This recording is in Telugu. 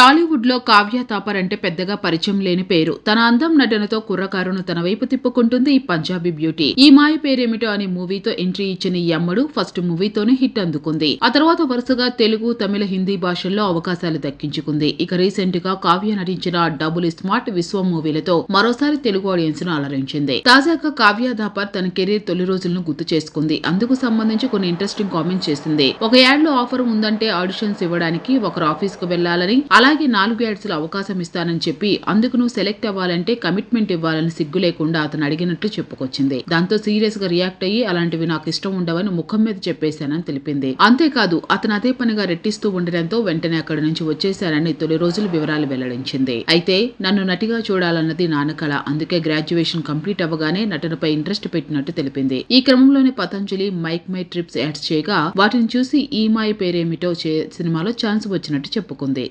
టాలీవుడ్లో కావ్య తాపర్ అంటే పెద్దగా పరిచయం లేని పేరు. తన అందం నటనతో కుర్రకారును తన వైపు తిప్పుకుంటుంది ఈ పంజాబీ బ్యూటీ. ఈ మాయ పేరేమిటో అనే మూవీతో ఎంట్రీ ఇచ్చిన ఈ అమ్మడు ఫస్ట్ మూవీతోనే హిట్ అందుకుంది. ఆ తర్వాత వరుసగా తెలుగు తమిళ హిందీ భాషల్లో అవకాశాలు దక్కించుకుంది. ఇక రీసెంట్గా కావ్య నటించిన డబుల్ స్మార్ట్ విశ్వం మూవీలతో మరోసారి తెలుగు ఆడియన్స్ను అలరించింది. తాజాగా కావ్య థాపర్ తన కెరీర్ తొలి రోజులను గుర్తు చేసుకుంది. అందుకు సంబంధించి కొన్ని ఇంట్రెస్టింగ్ కామెంట్స్ చేసింది. ఒక యాడ్లో ఆఫర్ ఉందంటే ఆడిషన్స్ ఇవ్వడానికి ఒకరు ఆఫీస్కు వెళ్ళాలని అలా అలాగే నాలుగు యాడ్స్లో అవకాశం ఇస్తానని చెప్పి అందుకు నువ్వు సెలెక్ట్ అవ్వాలంటే కమిట్మెంట్ ఇవ్వాలని సిగ్గు లేకుండా అతను అడిగినట్లు చెప్పుకొచ్చింది. దాంతో సీరియస్గా రియాక్ట్ అయ్యి అలాంటివి నాకు ఇష్టం ఉండవని ముఖం మీద చెప్పేశానని తెలిపింది. అంతేకాదు అతను అదే పనిగా రెట్టిస్తూ ఉండడంతో వెంటనే అక్కడి నుంచి వచ్చేశానని తొలి రోజుల వివరాలు వెల్లడించింది. అయితే నన్ను నటిగా చూడాలన్నది నాన్నకళ అందుకే గ్రాడ్యుయేషన్ కంప్లీట్ అవ్వగానే నటనపై ఇంట్రెస్ట్ పెట్టినట్టు తెలిపింది. ఈ క్రమంలోనే Patanjali make my trips ads చేయగా వాటిని చూసి ఈ మాయ పేరేమిటో సినిమాలో ఛాన్స్ వచ్చినట్టు చెప్పుకుంది.